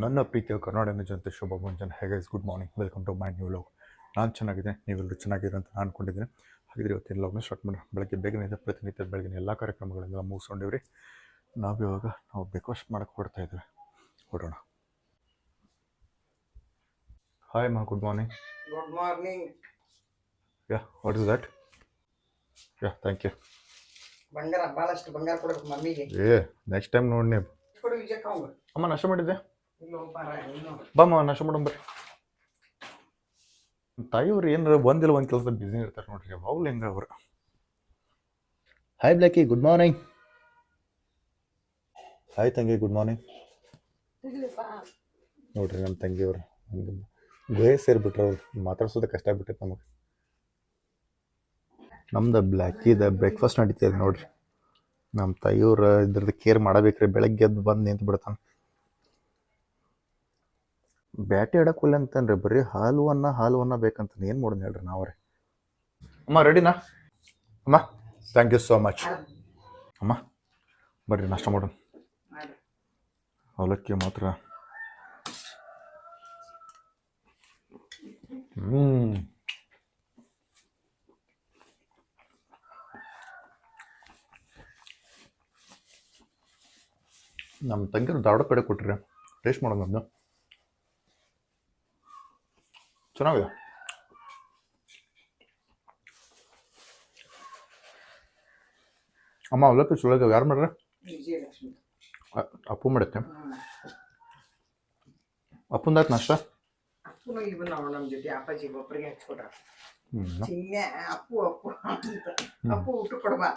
ನನ್ನ ಪ್ರೀತಿಯ ಕರ್ನಾಟಕ ಜನತೆ ಶುಭ ಹೇಗೆ is good morning welcome to my new look ನಾನು ಚೆನ್ನಾಗಿದೆ ನೀವೆಲ್ಲರೂ ಚೆನ್ನಾಗಿದೆ ಅಂತ ನಾನು ಅನ್ಕೊಂಡಿದ್ದೀನಿ. ಹಾಗಿದ್ರೆ ಇವತ್ತಿನ ಲಾಗ್ನ ಸ್ಟಾರ್ಟ್ ಮಾಡೋಣ. ಬೆಳಗ್ಗೆ ಬೇಗನೆ ಇದೆ ಪ್ರತಿನಿತ್ಯ ಬೆಳಗಿನ ಎಲ್ಲ ಕಾರ್ಯಕ್ರಮಗಳೆಲ್ಲ ಮುಗಿಸ್ಕೊಂಡಿವ್ರಿ. ನಾವು ಇವಾಗ ನಾವು ಬ್ರೇಕ್ಫಾಸ್ಟ್ ಮಾಡಕ್ಕೆ ಹೊಡ್ತಾ ಇದ್ದೀವಿ. ಹೊಡೋಣ ಹಾಯ್ ಮಾ good morning good morning yeah what is that yeah thank you ಬಂಗಾರ ಭಾಳಷ್ಟು ಬಂಗಾರ ಕೊಡ್ಬೇಕು ಮಮ್ಮಿಗೆ. ಏ ನೆಕ್ಸ್ಟ್ ಟೈಮ್ ನೋಡಿ ನೀವು. ಅಮ್ಮ ನಷ್ಟ ಮಾಡಿದ್ದೆ ಬಾಮ್ಮ ನಾಷ್ಟ ಮಾಡೋಣ ಬರ್ರಿ ತಾಯಿಯವ್ರು ಏನಾರ ಒಂದಿಲ್ಲ ಒಂದು ಕೆಲಸ ಬಿಸಿ ಇರ್ತಾರೆ ನೋಡ್ರಿ ಅವ್ಳು ಹೆಂಗ ಅವ್ರು? Hi Blacky good morning hi ತಂಗಿ. ಗುಡ್ ಮಾರ್ನಿಂಗ್ ನೋಡ್ರಿ ನಮ್ಮ ತಂಗಿಯವ್ರು. ಗುಹೆ ಸೇರಿಬಿಟ್ರು ಅವ್ರು. ಮಾತಾಡ್ಸೋದು ಕಷ್ಟ ಆಗ್ಬಿಟ್ಟೈತೆ ನಮಗೆ. ನಮ್ದು ಬ್ಲ್ಯಾಕಿದ ಬ್ರೇಕ್ಫಾಸ್ಟ್ ನಡೀತಿದೆ ನೋಡ್ರಿ. ನಮ್ಮ ತಾಯಿಯವ್ರು ಇದ್ರದ್ದು ಕೇರ್ ಮಾಡಬೇಕ್ರಿ. ಬೆಳಗ್ಗೆ ಎದ್ದು ಬಂದು ನಿಂತು ಬಿಡ್ತಾನೆ ಬ್ಯಾಟಿ ಆಡಕ್ಕಿಲ್ಲ ಅಂತನ್ರಿ ಬರೀ ಹಾಲು ಅನ್ನ ಹಾಲು ಅನ್ನ ಬೇಕಂತ ಏನು ಮಾಡೋದು ಹೇಳ್ರಿ ನಾವ್ರೆ? ಅಮ್ಮ ರೆಡಿನಾ ಅಮ್ಮ ಥ್ಯಾಂಕ್ ಯು ಸೋ ಮಚ್ ಅಮ್ಮ ಬರ್ರಿ ನಾಷ್ಟ ಮಾಡೋಣ ಮಾಡಿ. ಅವಲಕ್ಕಿ ಮಾತ್ರ. ಹ್ಞೂ ನಮ್ಮ ತಂಗಿರು ಧಾರವಾಡ ಕಡೆ ಕೊಟ್ರಿ ಟೇಸ್ಟ್ ಮಾಡೋಣ ಅದನ್ನ ಚೆನ್ನಾಗಿದೆ ಅಮ್ಮ ಅವಲಕ್ಕಿ ಸುಳ್ಳಗ ಯಾರು ಮಾಡ್ರೆ ಅಪ್ಪು ಮಾಡುತ್ತೆ ಹ್ಮ್. ಅಪ್ಪಂದಾತ್ ನಾಷ್ಟ ನಮ್ಮ ಜೊತೆ ಅಪ್ಪಾಜಿ ಒಬ್ಬರಿಗೆ ಹಚ್ಕೊಟ್ರ ಹ್ಞೂ ಚಿನ್ನೆ ಅಪ್ಪು ಅಪ್ಪು ಅಪ್ಪು ಊಟ ಕೊಡ್ಬಾ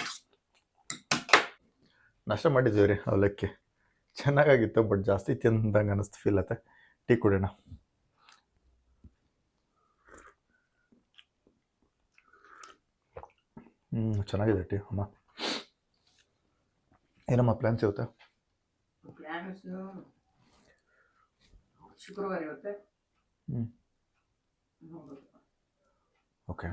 ನಾಷ್ಟ ಮಾಡಿದ್ದೀವಿ ರೀ ಅವಲಕ್ಕಿ ಚೆನ್ನಾಗಾಗಿತ್ತು ಬಟ್ ಜಾಸ್ತಿ ತಿಂದಂಗೆ ಅನ್ನಿಸ್ತು ಫೀಲ್ ಆತ ಟೀ ಕುಡಿಯೋಣ ಹ್ಞೂ ಚೆನ್ನಾಗಿದೆ ಟೀ ಅಮ್ಮ. ಏನಮ್ಮ ಪ್ಲ್ಯಾನ್ಸ್ ಇವತ್ತು ಪ್ಲಾನ್ಸ್ ಶುಕ್ರವಾರ ಇರುತ್ತೆ. ಹ್ಮ್. ಓಕೆ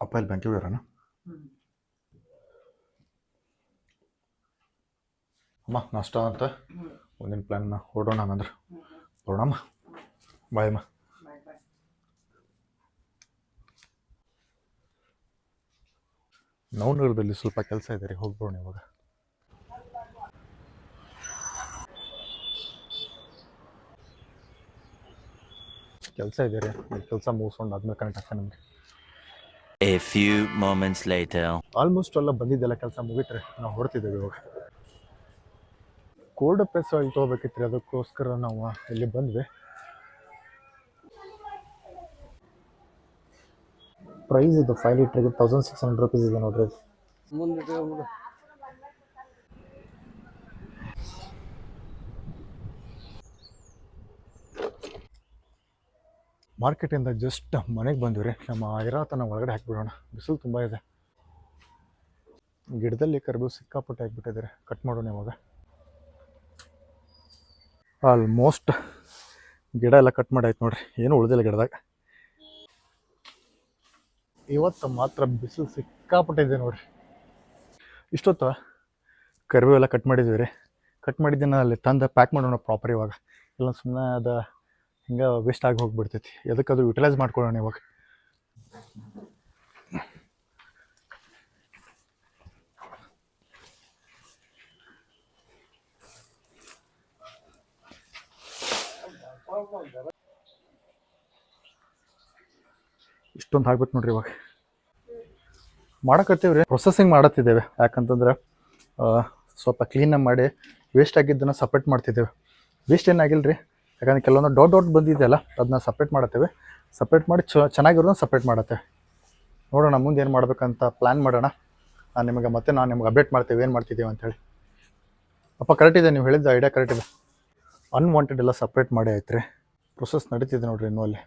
ಅಪ್ಪ ಇಲ್ಲಿ ಬ್ಯಾಂಕಿಗೆ ಅಮ್ಮ ನಾಷ್ಟ ಅಂತ. ಒಂದಿನ ಪ್ಲ್ಯಾನ್ನ ಹೊಡೋಣ ಹಂಗಂದ್ರೆ. ಹೊರಡಮ್ಮ ಹೊಡೋಣಮ್ಮ ಬಾಯ್ ಅಮ್ಮ ಬಾಯ್ ಬಾಯ್ ನವನಗರದಲ್ಲಿ ಸ್ವಲ್ಪ ಕೆಲಸ ಇದೆ ರೀ ಹೋಗ್ಬೋಣ ಇವಾಗ. ಕೆಲಸ ಇದೆ ರೀ ಕೆಲಸ ಮುಗಿಸ್ಕೊಂಡು ಆದ್ಮೇಲೆ ಕನೆಕ್ಟ್ ಆಗ್ತಾ ನಮಗೆ. A few moments later. Almost ಎಲ್ಲ ಬಂದಿದ್ದೆಲ್ಲ ಕೆಲಸ ಮುಗಿತ್ರಿ ನಾವು ಹೊರತಿದ್ದೇವೆ ಇವಾಗ. ಕೋಲ್ಡ್ ಪ್ರೆಸ್ ಆಯಿಲ್ ತೊಗೋಬೇಕಿತ್ತು ರೀ ಅದಕ್ಕೋಸ್ಕರ ನಾವು ಇಲ್ಲಿ ಬಂದ್ವಿ. ಪ್ರೈಸ್ ಇದು ಫೈವ್ ಲೀಟ್ರಿಗೆ ತೌಸಂಡ್ ಸಿಕ್ಸ್ ಹಂಡ್ರೆಡ್ ರುಪೀಸ್ ಇದೆ ನೋಡ್ರಿ. ಮುಂದೆ ತಗೊಂಡ್ಬಿಡು. ಮಾರ್ಕೆಟಿಂದ ಜಸ್ಟ್ ಮನೆಗೆ ಬಂದ್ವಿ ರೀ. ನಮ್ಮ ಐರಾತನ ಒಳಗಡೆ ಹಾಕಿಬಿಡೋಣ. ಬಿಸಿಲು ತುಂಬ ಇದೆ. ಗಿಡದಲ್ಲಿ ಕರಿಬೇವು ಸಿಕ್ಕಾಪಟ್ಟೆ ಹಾಕ್ಬಿಟ್ಟಿದ್ದಾರೆ ಕಟ್ ಮಾಡೋಣ ಇವಾಗ. ಆಲ್ಮೋಸ್ಟ್ ಗಿಡ ಎಲ್ಲ ಕಟ್ ಮಾಡಾಯ್ತು ನೋಡ್ರಿ. ಏನು ಉಳಿದಿಲ್ಲ ಗಿಡದಾಗ. ಇವತ್ತು ಮಾತ್ರ ಬಿಸಿಲು ಸಿಕ್ಕಾಪಟ್ಟಿದೆ ನೋಡ್ರಿ. ಇಷ್ಟೊತ್ತು ಕರಿಬೇವು ಎಲ್ಲ ಕಟ್ ಮಾಡಿದ್ವಿ ರೀ. ಕಟ್ ಮಾಡಿದ್ದನ್ನು ಅಲ್ಲಿ ತಂದು ಪ್ಯಾಕ್ ಮಾಡೋಣ ಪ್ರಾಪರ್ ಇವಾಗ. ಇಲ್ಲ ಸುಮ್ಮನೆ ಅದು ಹಿಂಗೆ ವೇಸ್ಟ್ ಆಗಿ ಹೋಗಿಬಿಡ್ತೈತಿ. ಅದಕ್ಕದು ಯುಟಿಲೈಸ್ ಮಾಡ್ಕೊಳ್ಳೋಣ ಇವಾಗ. ಇಷ್ಟೊಂದು ಹಾಕ್ಬೇಕು ನೋಡ್ರಿ ಇವಾಗ. ಮಾಡಕತ್ತೀವಿ ರೀ ಪ್ರೊಸೆಸಿಂಗ್ ಮಾಡತ್ತಿದ್ದೇವೆ. ಯಾಕಂತಂದ್ರೆ ಸ್ವಲ್ಪ ಕ್ಲೀನಾಗಿ ಮಾಡಿ ವೇಸ್ಟ್ ಆಗಿದ್ದನ್ನು ಸಪ್ರೇಟ್ ಮಾಡ್ತಿದ್ದೇವೆ. ವೇಸ್ಟ್ ಏನಾಗಿಲ್ಲ ರೀ ಯಾಕಂದ್ರೆ ಕೆಲವೊಂದು ಡಾಟ್ ಡಾಟ್ ಬಂದಿದೆಯಲ್ಲ ಅದನ್ನ ಸಪ್ರೇಟ್ ಮಾಡತ್ತೇವೆ. ಸಪ್ರೇಟ್ ಮಾಡಿ ಚ, ಚೆನ್ನಾಗಿರೋದನ್ನ ಸಪ್ರೇಟ್ ಮಾಡತ್ತೆ. ನೋಡೋಣ, ಮುಂದೆ ಏನು ಮಾಡಬೇಕಂತ ಪ್ಲ್ಯಾನ್ ಮಾಡೋಣ. ನಾನು ನಿಮಗೆ ಮತ್ತೆ ನಾನು ನಿಮ್ಗೆ ಅಪ್ಡೇಟ್ ಮಾಡ್ತೇವೆ, ಏನು ಮಾಡ್ತಿದ್ದೀವಿ ಅಂತೇಳಿ. ಅಪ್ಪ ಕರೆಕ್ಟ್ ಇದೆ, ನೀವು ಹೇಳಿದ್ದು ಐಡಿಯಾ ಕರೆಕ್ಟ್ ಇದೆ. ಅನ್ವಾಂಟೆಡ್ ಎಲ್ಲ ಸಪ್ರೇಟ್ ಮಾಡಿ ಆಯ್ತು ರೀ ಪ್ರೊಸೆಸ್ ನಡೀತಿದೆ ನೋಡಿರಿ ಇನ್ನೂ ಅಲ್ಲಿ.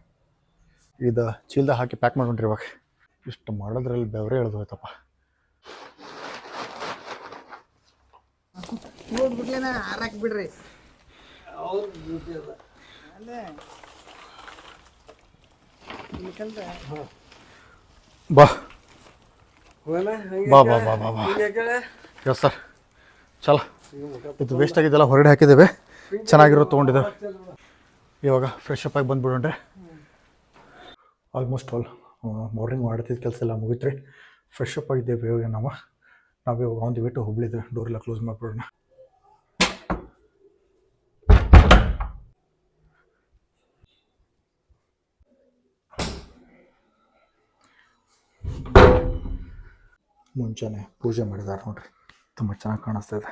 ಇದು ಚೀಲ್ದಾಗ ಹಾಕಿ ಪ್ಯಾಕ್ ಮಾಡ್ಕೊಂಡ್ರಿ ಇವಾಗ. ಇಷ್ಟು ಮಾಡೋದ್ರಲ್ಲಿ ಬೆವರೇ ಎಳ್ದು ಹೋಯ್ತಪ್ಪ. ನೋಡ್ಬಿಟ್ಲೇನ ಹಾರಾಕ್ ಬಿಡ್ರಿ. ಅವ್ರ ಡ್ಯೂಟಿ ಅದ ಅಲ್ಲೇ. ಇಲ್ಕಂದ್ರ ಬಾ. ಹೋಗಲ್ಲ ಬಾ ಬಾ ಬಾ ಬಾ ಬಾ. Yes sir. ಚಲ. ಇದು ವೇಸ್ಟ್ ಆಗಿದ್ದೆಲ್ಲ ಹೊರಗಡೆ ಹಾಕಿದ್ದೇವೆ. ಚೆನ್ನಾಗಿರೋ ತೊಗೊಂಡಿದ್ದೇವೆ. ಇವಾಗ ಫ್ರೆಶ್ ಅಪ್ ಆಗಿ ಬಂದ್ಬಿಡೋಣ್ರಿ. ಆಲ್ಮೋಸ್ಟ್ ಆಲ್ ಮಾರ್ನಿಂಗ್ ಮಾಡ್ತಿದ್ದ ಕೆಲಸ ಎಲ್ಲ ಮುಗಿತ್ರಿ. ಫ್ರೆಶ್ ಅಪ್ ಆಗಿದ್ದೇವೆ ಇವಾಗ ನಾವು. ನಾವು ಇವಾಗ ಒಂದು ಬಿಟ್ಟು ಹುಬ್ಳಿದ್ರೆ ಡೋರ್ ಎಲ್ಲ ಕ್ಲೋಸ್ ಮಾಡಿಬಿಡೋಣ. ಮುಂಚೆನೆ ಪೂಜೆ ಮಾಡಿದ್ದಾರೆ ನೋಡ್ರಿ, ತುಂಬ ಚೆನ್ನಾಗಿ ಕಾಣಿಸ್ತಾ ಇದೆ.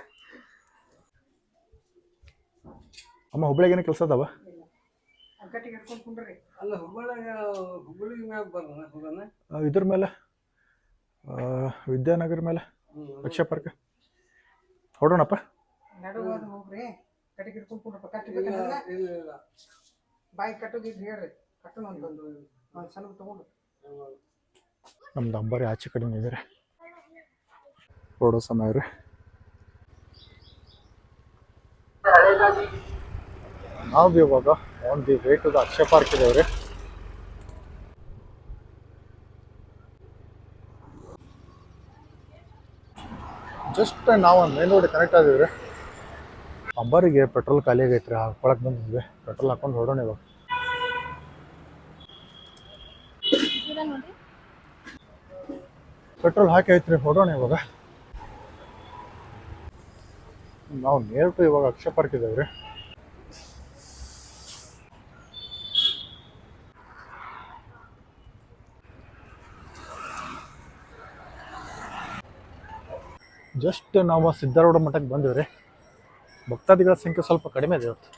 ಅಮ್ಮ, ಹುಬ್ಳಿಗೆ ಏನೋ ಕೆಲಸ ಅದಾವ? ಅಂಕಟಿಗೆ ಹಿಡ್ಕೊಂಡು ಕುಂಡ್ರಿ. ಅಲ್ಲ ಹುಬ್ಬಳ್ಳಿಗ ಹುಬ್ಬಳ್ಳಿಗೆ ಮ್ಯಾಗ ಬರೋಣ ಹೋಗೋಣ ಆ, ಇದ್ರ ಮೇಲೆ. ಆ, ವಿದ್ಯಾನಗರ ಮೇಲೆ. ಅಕ್ಷಯ ಪಾರ್ಕ್. ಹೊಡೋಣಪ್ಪ. ನಡುವಾಗ ಹೋಗ್ರಿ. ಕಟ್ಟಿಗೆ ಹಿಡ್ಕೊಂಡು ಕುಂಡ್ರಪ್ಪ. ಕಟ್ಟಿ ಇಲ್ಲ ಇಲ್ಲ ಬಾಯಿ ಕಟ್ಟೋದಿದ್ದು ಹೇಳ್ರಿ. ಕಟ್ಟೋಣ ಅಂತಂದು ಒಂದು ಸಣ್ಣ ತಗೊಂಡು. ನಮ್ದು ಅಂಬಾರಿ ಆಚೆ ಕಡೆ ಇದಾರೆ ಹೊರಡೋ ಸಮಯ ರೀ. ನಾವು ಇವಾಗ on the way to the Akshaya park ಇದೆ ರೀ ಜಸ್ಟ್ ನಾವು ಮೇನ್ ರೋಡ್ ಕನೆಕ್ಟ್ ಆದೀವಿ ರೀ ಅಂಬಾರಿಗೆ ಪೆಟ್ರೋಲ್ ಖಾಲಿ ಆಗೈತ್ರಿ ಆ ಹಾಕೊಳಕ್ಕೆ ಬಂದಿದ್ವಿ. ಪೆಟ್ರೋಲ್ ಹಾಕೊಂಡು ಹೊಡೋಣ ಇವಾಗ. ಪೆಟ್ರೋಲ್ ಹಾಕಿ ಐತ್ರಿ ಹೊಡೋಣ ಇವಾಗ. ನಾವು ನೇರ್ ಟು ಇವಾಗ ಅಕ್ಷಯ ಪಾರ್ಕ್ ಇದ್ದೇವೆ ಜಸ್ಟ್ ನಾವು ಸಿದ್ಧಾರೂಢ ಮಠಕ್ಕೆ ಬಂದಿವ್ರಿ. ಭಕ್ತಾದಿಗಳ ಸಂಖ್ಯೆ ಸ್ವಲ್ಪ ಕಡಿಮೆ ಇದೆ ಇವತ್ತು.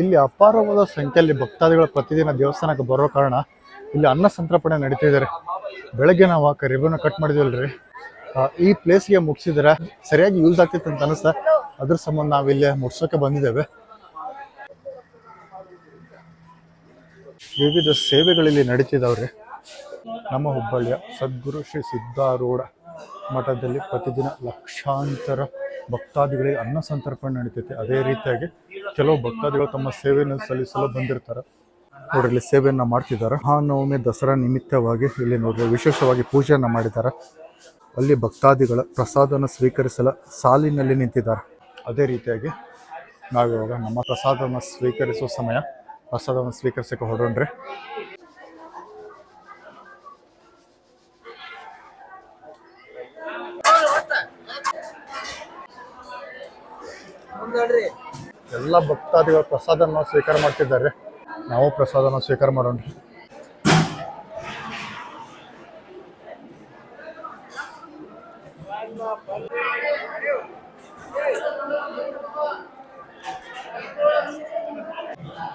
ಇಲ್ಲಿ ಅಪಾರವಾದ ಸಂಖ್ಯೆಯಲ್ಲಿ ಭಕ್ತಾದಿಗಳು ಪ್ರತಿದಿನ ದೇವಸ್ಥಾನಕ್ಕೆ ಬರೋ ಕಾರಣ ಇಲ್ಲಿ ಅನ್ನ ಸಂತರ್ಪಣೆ ನಡೀತಿದ್ದಾರೆ ಬೆಳಗ್ಗೆ ನಾವು ಆ ರಿಬನ್ ಕಟ್ ಮಾಡಿದ್ವಲ್ರಿ. ಈ ಪ್ಲೇಸ್ಗೆ ಮುಗಿಸಿದ್ರೆ ಸರಿಯಾಗಿ ಯೂಸ್ ಆಗ್ತಿತ್ತು ಅಂತ ಅನಿಸ್ತಾ, ಅದ್ರ ಸಂಬಂಧ ನಾವು ಇಲ್ಲಿ ಮುಗಿಸೋಕೆ ಬಂದಿದ್ದೇವೆ. ವಿವಿಧ ಸೇವೆಗಳಲ್ಲಿ ನಡೀತಿದಾವ್ರಿ. ನಮ್ಮ ಹುಬ್ಬಳ್ಳಿಯ ಸದ್ಗುರು ಶ್ರೀ ಸಿದ್ಧಾರೂಢ ಮಠದಲ್ಲಿ ಪ್ರತಿದಿನ ಲಕ್ಷಾಂತರ ಭಕ್ತಾದಿಗಳಿಗೆ ಅನ್ನ ಸಂತರ್ಪಣೆ ನಡೀತೈತೆ. ಅದೇ ರೀತಿಯಾಗಿ ಕೆಲವು ಭಕ್ತಾದಿಗಳು ತಮ್ಮ ಸೇವೆಯನ್ನು ಸಲ್ಲಿಸಲು ಬಂದಿರ್ತಾರೆ. ನೋಡ್ರಿ ಇಲ್ಲಿ ಸೇವೆಯನ್ನ ಮಾಡ್ತಿದ್ದಾರೆ. ಮಹಾನವಮಿ ದಸರಾ ನಿಮಿತ್ತವಾಗಿ ಇಲ್ಲಿ ನೋಡಿದ್ರೆ ವಿಶೇಷವಾಗಿ ಪೂಜೆಯನ್ನು ಮಾಡಿದ್ದಾರೆ. ಅಲ್ಲಿ ಭಕ್ತಾದಿಗಳ ಪ್ರಸಾದವನ್ನು ಸ್ವೀಕರಿಸಲು ಸಾಲಿನಲ್ಲಿ ನಿಂತಿದ್ದಾರೆ. ಅದೇ ರೀತಿಯಾಗಿ ನಾವಿವಾಗ ನಮ್ಮ ಪ್ರಸಾದವನ್ನು ಸ್ವೀಕರಿಸುವ ಸಮಯ. ಪ್ರಸಾದವನ್ನು ಸ್ವೀಕರಿಸಕ್ಕೆ ಹೊರಡ್ರಿ ಎಲ್ಲ ಭಕ್ತಾದಿಗಳು ಪ್ರಸಾದನ ಸ್ವೀಕಾರ ಮಾಡ್ತಿದ್ದಾರೆ. ನಾವು ಪ್ರಸಾದನ ಸ್ವೀಕಾರ ಮಾಡೋಣ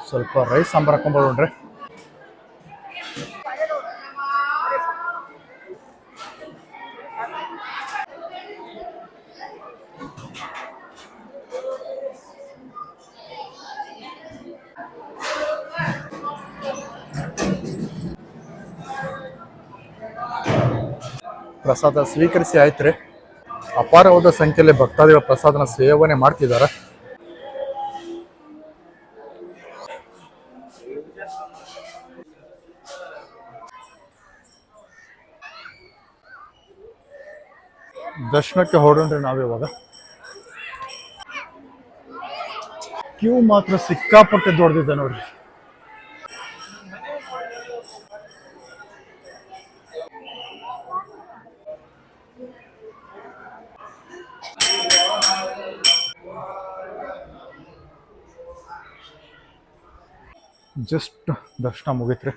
ಸ್ವಲ್ಪ ರೈಸ್ ಸಾಂಬಾರ್ ನೋಡ್ರಿ. ಪ್ರಸಾದ ಸ್ವೀಕರಿಸಿ ಆಯ್ತು ರೀ ಅಪಾರವಾದ ಸಂಖ್ಯೆಯಲ್ಲಿ ಭಕ್ತಾದಿಗಳ ಪ್ರಸಾದನ ಸೇವನೆ ಮಾಡ್ತಿದ್ದಾರೆ. ದರ್ಶನಕ್ಕೆ ಹೊರಡ್ರಿ ನಾವಿವಾಗ ಕ್ಯೂ ಮಾತ್ರ ಸಿಕ್ಕಾಪಟ್ಟೆ ದೊಡ್ಡದಿದೆ ನೋಡ್ರಿ. ಜಸ್ಟ್ ದರ್ಶನ ಮುಗೀತ್ರಿ.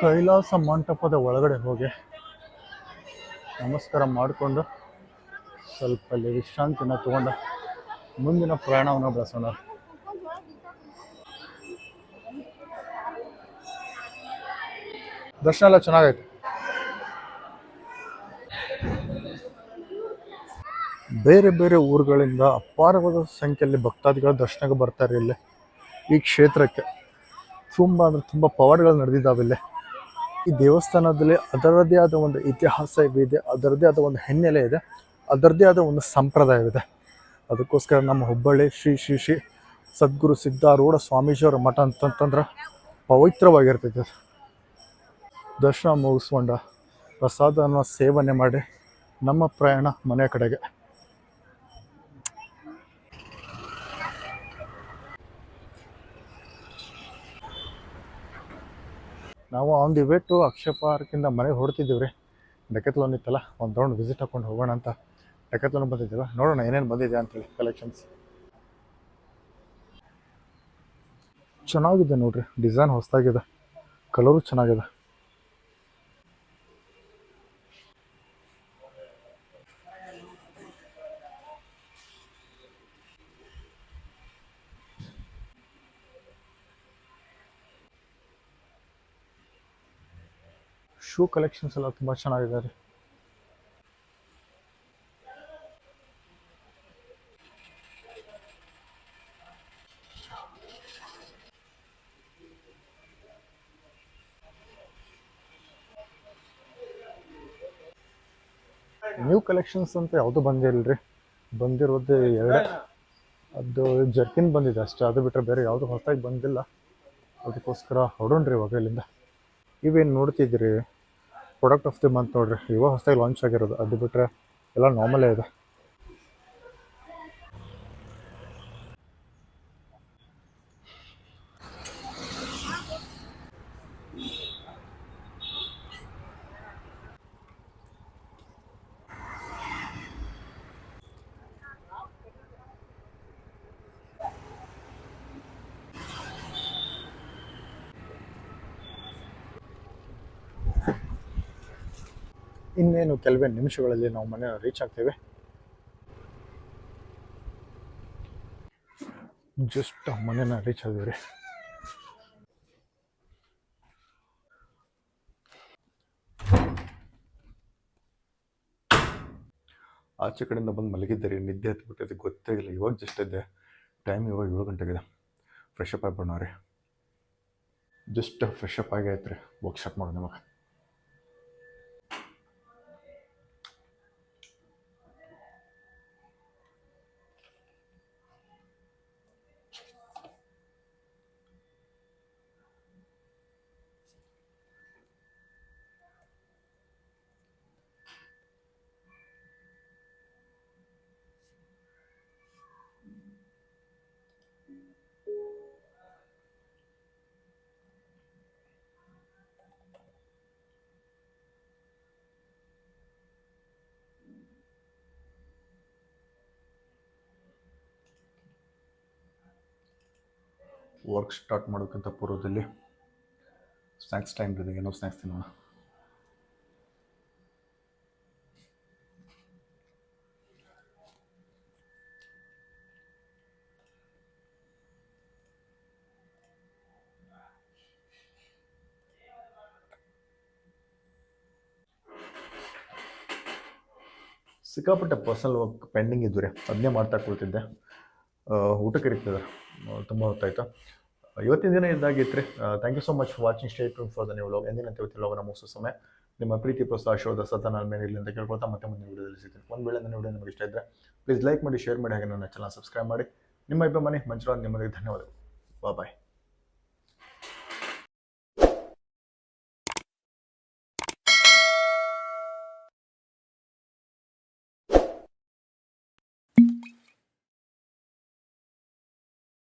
ಕೈಲಾಸ ಮಂಟಪದ ಒಳಗಡೆ ಹೋಗಿ ನಮಸ್ಕಾರ ಮಾಡಿಕೊಂಡು ಸ್ವಲ್ಪ ಅಲ್ಲಿ ವಿಶ್ರಾಂತಿನ ತಗೊಂಡು ಮುಂದಿನ ಪ್ರಯಾಣವನ್ನು ಬೆಳೆಸೋಣ. ದರ್ಶನ ಎಲ್ಲ ಚೆನ್ನಾಗೈತೆ. ಬೇರೆ ಬೇರೆ ಊರುಗಳಿಂದ ಅಪಾರವಾದ ಸಂಖ್ಯೆಯಲ್ಲಿ ಭಕ್ತಾದಿಗಳು ದರ್ಶನಕ್ಕೆ ಬರ್ತಾರೆ ಇಲ್ಲಿ ಈ ಕ್ಷೇತ್ರಕ್ಕೆ. ತುಂಬ ಅಂದರೆ ತುಂಬ ಪವಾಡಗಳು ನಡೆದಿದ್ದಾವೆ ಇಲ್ಲಿ. ಈ ದೇವಸ್ಥಾನದಲ್ಲಿ ಅದರದ್ದೇ ಆದ ಒಂದು ಇತಿಹಾಸ ಇದೆ, ಅದರದ್ದೇ ಆದ ಒಂದು ಹಿನ್ನೆಲೆ ಇದೆ, ಅದರದ್ದೇ ಆದ ಒಂದು ಸಂಪ್ರದಾಯವಿದೆ ಅದಕ್ಕೋಸ್ಕರ ನಮ್ಮ ಹುಬ್ಬಳ್ಳಿ ಶ್ರೀ ಶ್ರೀ ಶ್ರೀ ಸದ್ಗುರು ಸಿದ್ಧಾರೂಢ ಸ್ವಾಮೀಜಿಯವರ ಮಠ ಅಂತಂತಂದ್ರೆ ಪವಿತ್ರವಾಗಿರ್ತೈತೆ. ದರ್ಶನ ಮುಗಿಸ್ಕೊಂಡ ಪ್ರಸಾದನ ಸೇವನೆ ಮಾಡಿ ನಮ್ಮ ಪ್ರಯಾಣ ಮನೆ ಕಡೆಗೆ ನಾವು on the way to Akshaya ಪಾರ್ಕಿಂದ ಮನೆಗೆ ಹೊಡ್ತಿದ್ದೀವಿ ರೀ ಡೆಕತ್ಲೋನ್ ಇತ್ತಲ್ಲ, ಒಂದು ರೌಂಡ್ ವಿಸಿಟ್ ಹಾಕೊಂಡು ಹೋಗೋಣ ಅಂತ. ಡೆಕತ್ಲೋನ್ ಬಂದಿದ್ದೀವಿ ನೋಡೋಣ ಏನೇನು ಬಂದಿದೆ ಅಂತೇಳಿ ಕಲೆಕ್ಷನ್ಸ್ ಚೆನ್ನಾಗಿದೆ ನೋಡ್ರಿ ಡಿಸೈನ್ ಹೊಸದಾಗಿದೆ. ಕಲರು ಚೆನ್ನಾಗಿದೆ. ಶೂ ಕಲೆಕ್ಷನ್ಸ್ ಎಲ್ಲ ತುಂಬ ಚೆನ್ನಾಗಿದೆ ರೀ. ನ್ಯೂ ಕಲೆಕ್ಷನ್ಸ್ ಅಂತ ಯಾವುದು ರೀ ಬಂದಿರೋದು ಎರಡೇ. ಅದು ಜರ್ಕಿನ್ ಬಂದಿದೆ ಅಷ್ಟೇ. ಅದು ಬಿಟ್ಟರೆ ಬೇರೆ ಯಾವುದು ಹೊಸದಾಗಿ ಬಂದಿಲ್ಲ. ಅದಕ್ಕೋಸ್ಕರ ಹೊಡೋಣ್ರಿ ಇವಾಗ ಇಲ್ಲಿಂದ. ಇವೇನು ನೋಡ್ತಿದ್ದೀರಿ? ಪ್ರಾಡಕ್ಟ್ ಆಫ್ ದಿ ಮಂತ್ ನೋಡ್ರಿ. ಇವಾಗ ಹೊಸದಾಗಿ ಲಾಂಚ್ ಆಗಿರೋದು. ಅದು ಬಿಟ್ಟರೆ ಎಲ್ಲ ನಾರ್ಮಲೇ ಇದೆ. ಇನ್ನೇನು ಕೆಲವೇ ನಿಮಿಷಗಳಲ್ಲಿ ನಾವು ಮನೆ ರೀಚ್ ಆಗ್ತೇವೆ. ಜಸ್ಟ್ ಮನೆನ ರೀಚ್ ಆದ್ವಿ ಆಚೆ ಕಡೆಯಿಂದ ಬಂದು ರೀ ನಿದ್ದೆ ಹತ್ಬಿಟ್ಟಿದೆ ಗೊತ್ತೇ ಇಲ್ಲ, ಇವಾಗ ಜಸ್ಟ್ ಇದೆ ಟೈಮ್ ಇವಾಗ ಏಳು ಗಂಟೆಗಿದೆ. ಫ್ರೆಶ್ ಅಪ್ ಆಗ್ಬಿಡೋಣ ರೀ. ಜಸ್ಟ್ ಫ್ರೆಶ್ ಅಪ್ ಆಗಿ ಆಯ್ತು ರೀ. ವರ್ಕ್ಶಾಪ್ ಮಾಡೋಣ ನಿಮಗೆ ವರ್ಕ್ ಸ್ಟಾರ್ಟ್ ಮಾಡೋಕ್ಕಿಂತ ಪೂರ್ವದಲ್ಲಿ ಸ್ನ್ಯಾಕ್ಸ್ ಟೈಮ್ ಇದೆ ಏನೋ ಸ್ನ್ಯಾಕ್ಸ್ ತಿನ್ನೋಣ. ಸಿಕ್ಕಾಪಟ್ಟೆ ಪರ್ಸನಲ್ ವರ್ಕ್ ಪೆಂಡಿಂಗ್ ಇದ್ದು ರೀ ಅದನ್ನೇ ಮಾಡ್ತಾ ಕೂಳ್ತಿದ್ದೆ ಆ, ಊಟಕ್ಕೆ ಇರ್ತದೆ ತುಂಬ ಹೊತ್ತಾಯ್ತು ಇವತ್ತಿನ ದಿನ ಇದ್ದಾಗಿತ್ರಿ ರೀ thank you so much for watching state for the new vlog ಎಂದಿನಂತೆ ಇವತ್ತಿನ ವ್ಲಾಗನ ಮುಗಿಸೋ ಸಮಯ. ನಿಮ್ಮ ಪ್ರೀತಿ, ಪ್ರೋತ್ಸಾಹ, ಆಶೀರ್ವಾದ ಸದಾ ನಾನು ಮೇಲೆ ಇರಲಿ ಅಂತ ಕೇಳ್ಕೊಳ್ತಾ ಮತ್ತೆ ಮುಂದಿನ ವಿಡಿಯೋದಲ್ಲಿ ಸಿಗ್ತೀನಿ. ಒಂದು ವೇಳೆ ನನ್ನ ವಿಡಿಯೋ ನಿಮಗೆ ಇಷ್ಟ ಇದ್ದರೆ ಪ್ಲೀಸ್ ಲೈಕ್ ಮಾಡಿ ಶೇರ್ ಮಾಡಿ, ಹಾಗೆ ನನ್ನ ಚಾನಲ್ ಸಬ್ಸ್ಕ್ರೈಬ್ ಮಾಡಿ. ನಿಮ್ಮ ಅಭಿಮಾನಿ ಮಂಜುನಾಥ್ ನಿಮಗೆ ಧನ್ಯವಾದಗಳು. ಬಾಯ್